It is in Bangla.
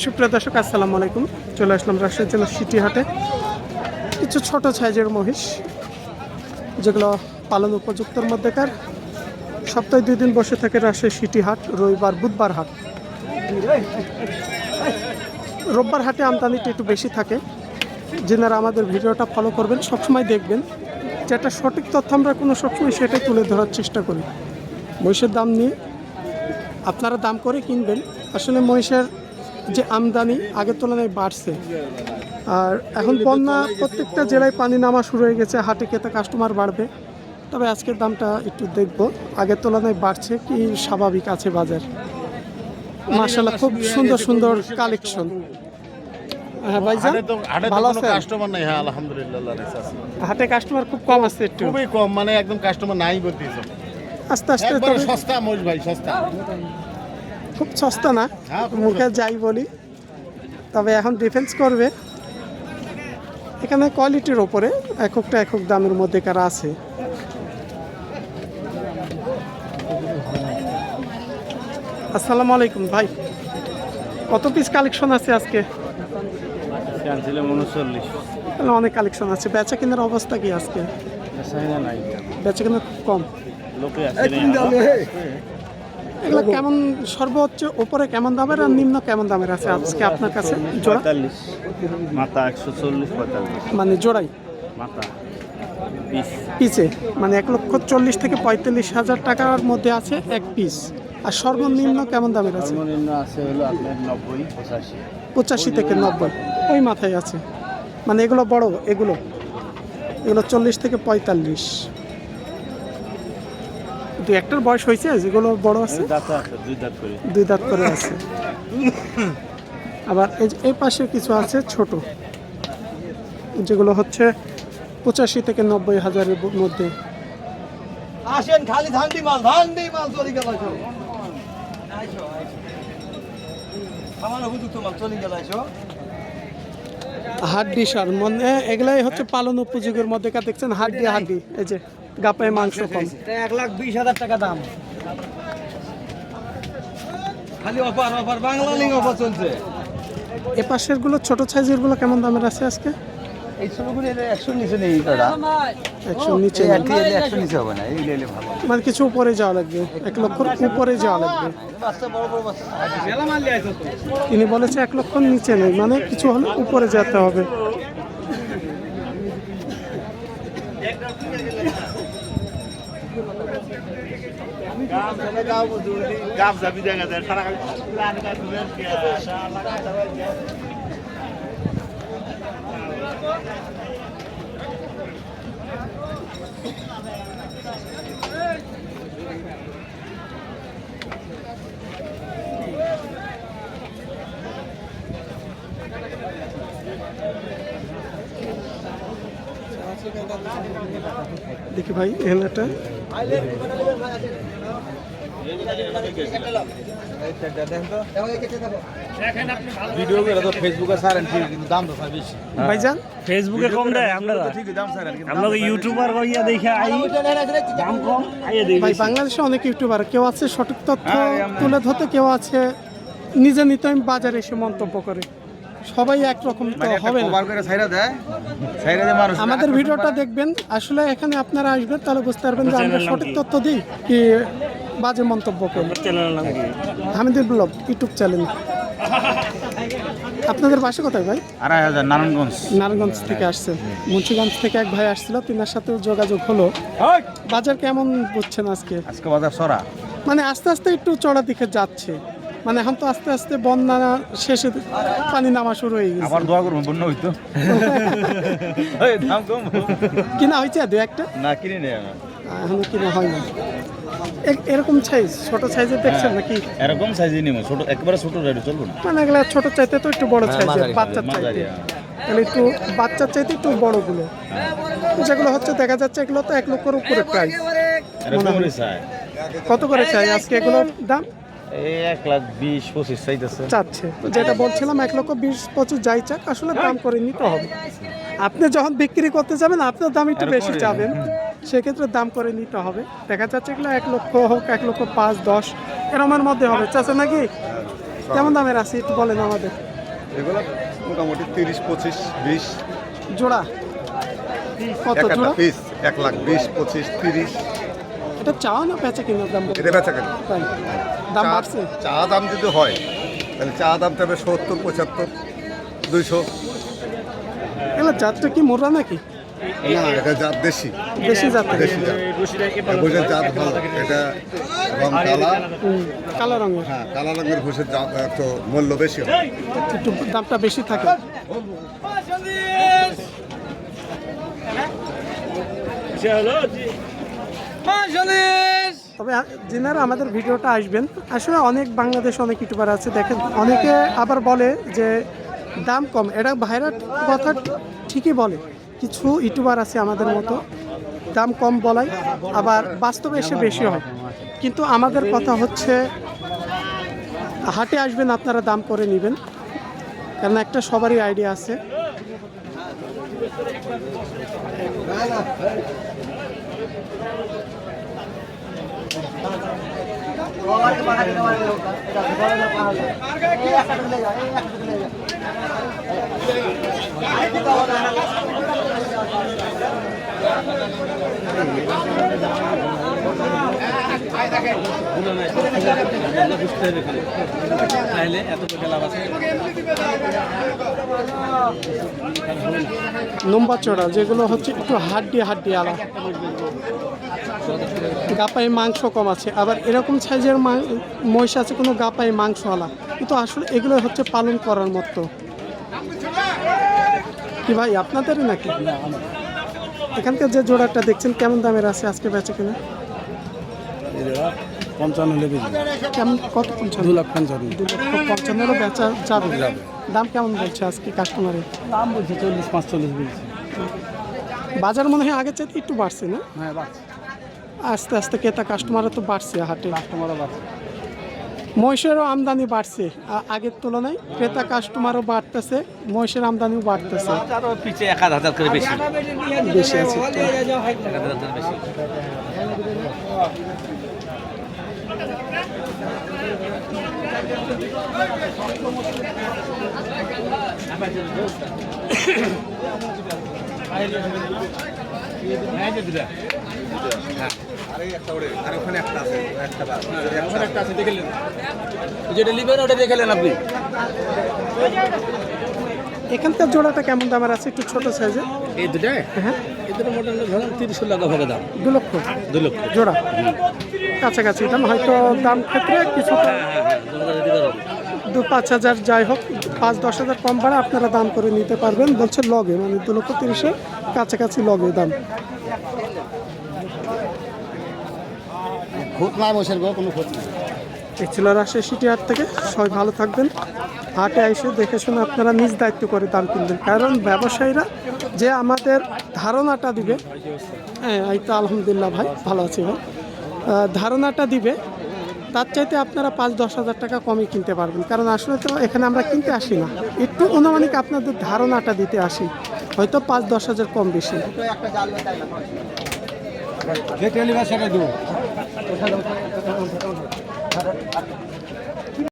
সুপ্রিয় দর্শক, আসসালামু আলাইকুম। চলে আসলাম রাজশাহী জেলার সিটি হাটে কিছু ছোট সাইজের মহিষ, যেগুলো পালন উপযুক্তর মধ্যেকার। সপ্তাহে দুই দিন বসে থাকে রাজশাহী সিটি হাট রবিবার, বুধবার হাট। রোববার হাটে আমদানিটা একটু বেশি থাকে। যেনারা আমাদের ভিডিওটা ফলো করবেন, সবসময় দেখবেন। যেটা সঠিক তথ্য আমরা কোনো সবসময় সেটাই তুলে ধরার চেষ্টা করি। মহিষের দাম নিয়ে আপনারা দাম করে কিনবেন। আসলে মহিষের যে আমদানি আগের তুলনায় বাড়ছে। আর এখন বন্যা প্রত্যেকটা জেলায় পানি নামা শুরু হয়ে গেছে হাটে কেতে কাস্টমার বাড়বে। তবে আজকের দামটা একটু দেখব আগের তুলনায় বাড়ছে কি স্বাভাবিক আছে বাজার? মার্শাল্লাহ খুব সুন্দর সুন্দর কালেকশন হ্যাঁ ভাইজান? ভালো কোনো কাস্টমার নাই হ্যাঁ আলহামদুলিল্লাহ। হাটে কাস্টমার খুব কম আছে একটু। খুবই কম মানে একদম কাস্টমার নাই বলতেছে আস্তে আস্তে সস্তা ভাই সস্তা। খুব সস্তা না মুখে যাই বলি। তবে এখন ডিফেন্স করবে। এখানে কোয়ালিটির ওপরে এককটা একক দামের মধ্যে কারা আছে। আসসালামু আলাইকুম ভাই। কত পিস কালেকশন আছে আজকে? তাহলে অনেক কালেকশন আছে। বেচা কেনার অবস্থা কি আজকে? বেচা কেনা খুব কম। লোকে এগুলো কেমন সর্বোচ্চ উপরে কেমন দামের আর নিম্ন কেমন দামের আছে আজকে আপনার কাছে? জোড়া? মাথা একশো চল্লিশ পঁয়তাল্লিশ। মানে জোড়াই? মাথা পিসে? মানে এক লক্ষ চল্লিশ থেকে পঁয়তাল্লিশ হাজার টাকার মধ্যে আছে এক পিস। আর সর্বনিম্ন কেমন দামের আছে? সর্বনিম্ন আছে হলো আপনার নব্বই পঁচাশি। পঁচাশি থেকে নব্বই। ওই মাথায় আছে। মানে এগুলো বড় এগুলো? এগুলো চল্লিশ থেকে পঁয়তাল্লিশ। দু একটার বয়স হয়েছে যেগুলো বড় আছে। দুই দাঁত করে। দুই দাঁত করে আছে। আবার এই এই পাশে কিছু আছে ছোট যেগুলো হচ্ছে পঁচাশি থেকে নব্বই হাজারের মধ্যে। আসেন খালি ধান্ডি মাল ধান্ডি মাল চলে গেল আমার উপযুক্ত মাল চলে গেল হাড্ডি সার মানে এগুলাই হচ্ছে পালন উপযোগের মধ্যে কা দেখছেন? হাড্ডি হাড্ডি এই যে। গাপায় মাংস কম। এক লাখ বিশ হাজার টাকা দাম। খালি অফার অফার বাংলা অফার চলছে। এ পাশেরগুলো ছোট সাইজেরগুলো কেমন দামের আছে আজকে? এই ছোটগুলো একশো নিচে নেই দাদা একশো নিচে একশো নিচে হবে না এই লেলে ভালো। মানে কিছু উপরে যাওয়া লাগবে এক লক্ষর উপরে যাওয়া লাগবে। বাচ্চা বড় বড় বাচ্চা। মেলা মারলে আইতো তো। তিনি বলেছে এক লক্ষ নিচে নেই মানে কিছু হলে উপরে যেতে হবে। দেখা ভাই এখানে একটা। ভিডিও করে তো ফেসবুকে ছাড়েন ঠিক কিন্তু দাম তো বেশি। ভাইজান? ফেসবুকে কম দেয় আপনারা? ঠিকই দাম ছাড়েন আমরা তো ইউটিউবার হইয়া দেখে আই দাম কম আইয়া দেখি ভাই বাংলাদেশে অনেক ইউটিউবার কেউ আছে সঠিক তথ্য হ্যাঁ, তুলে ধরতে কেউ আছে নিজে নিতে বাজারে এসে মন্তব্য করে। সবাই একরকম তো মানে হবে না। কভার করে ছাইরা দেয় ছাইরা দেয় মানুষ। আমাদের ভিডিওটা দেখবেন আসলে এখানে আপনারা আসবেন তাহলে বুঝতে পারবেন যে আমরা সঠিক তথ্য দিই কি বাজে মন্তব্য করি। হামিদুল ব্লগ ইউটিউব চ্যানেল আপনাদের বাসা কোথায় ভাই? আড়াই হাজার নারায়ণগঞ্জ। নারায়ণগঞ্জ থেকে আসছেন। মুন্সিগঞ্জ থেকে এক ভাই আসছিল তিনার সাথে যোগাযোগ হলো। বাজার কেমন বুঝছেন আজকে? আজকে বাজার সরা। মানে আস্তে আস্তে একটু চড়া দিকে যাচ্ছে। মানে এখন তো আস্তে আস্তে বন্যা শেষে পানি নামা শুরু হয়ে গেছে। আবার দোয়া করব বন্য হইতো। দাম কম। কিনা হয়েছে দু একটা? না কিনে নেই এখনও কিনা হয় না এরকম সাইজ ছোট সাইজের দেখছেন নাকি? এরকম সাইজে নিব ছোট একবারে ছোট রেডি চলবো না। মানে এগুলা ছোট চাইতে তো একটু বড় সাইজের মাঝারি বাচ্চার চাইতে। হ্যাঁ। তাহলে একটু বাচ্চার চাইতে একটু বড়গুলো। যেগুলো হচ্ছে দেখা যাচ্ছে এগুলো তো এক লক্ষের উপরে প্রাইস কত করে চাই আজকে এগুলোর দাম? এই এক লাখ বিশ পঁচিশ চাইতেছে। চাচ্ছে। তো যেটা বলছিলাম এক লক্ষ বিশ পঁচিশ যাই চাক আসলে দাম করে নিতে হবে। আপনি যখন বিক্রি করতে যাবেন আপনার দাম একটু বেশি। চাবেন। সেক্ষেত্রে দাম করে নিতে হবে। দেখা যাচ্ছে এগুলো এক লক্ষ হোক এক লক্ষ পাঁচ দশ এরমের মধ্যে হবে। চাচা নাকি? কেমন দামের আছে একটু বলেন আমাদের। এগুলো মোটামুটি তিরিশ পঁচিশ বিশ। জোড়া? কত জোড়া? পিস এক লাখ বিশ পঁচিশ তিরিশ। এটা চাওয়া না বেচা কিনার দাম? এটা বেচা কেন। তাই। দাম চা- বাড়ছে? চা দাম যদি হয় তাহলে চা দাম তবে সত্তর পঁচাত্তর দুইশো। এগুলো জাতটা কি মোররা নাকি? না এটা জাত দেশি। দেশি জাত দেশি জাত। ভুষের জাত ভালো। এটা রং কালা। কালো রঙের। হ্যাঁ কালা রঙের ভুষের জাত একটু মূল্য বেশি হয়। একটু দামটা বেশি থাকে। তবে যিনারা আমাদের ভিডিওটা আসবেন, আসলে অনেক বাংলাদেশ অনেক ইউটিউবার আছে, দেখেন। অনেকে আবার বলে যে দাম কম। এটা ভাইরা কথা ঠিকই বলে। কিছু ইউটিউবার আছে আমাদের মতো, দাম কম বলাই আবার বাস্তবে এসে বেশি হয়। কিন্তু আমাদের কথা হচ্ছে, হাটে আসবেন, আপনারা দাম করে নেবেন। কারণ একটা সবারই আইডিয়া আছে। बाहर बाहर তাহলে এত চড়া, যেগুলো হচ্ছে একটু হাড্ডি হাড্ডি আলা গাপাই মাংস কম আছে। আবার এরকম সাইজের মহিষ আছে, কোনো গাপাই মাংস আলা কিন্তু আসলে এগুলো হচ্ছে পালন করার মতো। কি ভাই, আপনাদেরই নাকি? এখানকার যে জোড়াটা দেখছেন, কেমন দামের আছে আজকে বেচে কিনা? পঞ্চান্ন হলে কেমন কত পঞ্চান্ন? দু লাখ পঞ্চান্ন। দু লক্ষ পঞ্চান্নরও বেচা যাবে। দাম কেমন বলছে আজকে কাস্টমারের দাম বলছে চল্লিশ পাঁচচল্লিশ বলছে। বাজার মনে হয় আগের চাইতে একটু বাড়ছে না? হ্যাঁ আস্তে আস্তে ক্রেতা কাস্টমারও তো বাড়ছে হাটে। কাস্টমারও বাস মহিষেরও আমদানি বাড়ছে। আগের তুলনায় ক্রেতা কাস্টমারও বাড়তেছে মহিষের আমদানিও বাড়তেছে। আরও পিছিয়ে এক হাজার হাজার করে বেশি। বেশি আছে এক হাজার হাজার বেশি। আর ওখানে একটা আছে একটা একটা আছে। দেখে যেটা নেবেন ওটা দেখে নেন আপনি? এখানকার জোড়াটা কেমন দামের আছে? একটু ছোট সাইজে এই দুটাই হ্যাঁ। এই দুটো মোটামুটি ধরেন তিরিশ লাখ হবে দাম। দু লক্ষ। দু লক্ষ। জোড়া। কাছাকাছি। দাম হয়তো দাম ক্ষেত্রে কিছুটা হ্যাঁ হ্যাঁ হ্যাঁ দু পাঁচ হাজার যাই হোক পাঁচ দশ হাজার কম ভাড়া আপনারা দাম করে নিতে পারবেন। বলছে লগে মানে দু লক্ষ তিরিশের কাছাকাছি লগে দাম। খুঁত নাই বসের গো কোনো খুঁত নাই। ছিল রাজশাহী সিটি হাট থেকে সবাই ভালো থাকবেন। হাটে এসে দেখে শুনে আপনারা নিজ দায়িত্ব করে দাম কিনবেন কারণ ব্যবসায়ীরা যে আমাদের ধারণাটা দিবে হ্যাঁ এই তো আলহামদুলিল্লাহ ভাই ভালো আছি ভাই। ধারণাটা দিবে তার চাইতে আপনারা পাঁচ দশ হাজার টাকা কমই কিনতে পারবেন। কারণ আসলে তো এখানে আমরা কিনতে আসি না। একটু অনুমানিক আপনাদের ধারণাটা দিতে আসি। হয়তো পাঁচ দশ হাজার কম বেশি। যে টেলিভার সেটা দেবো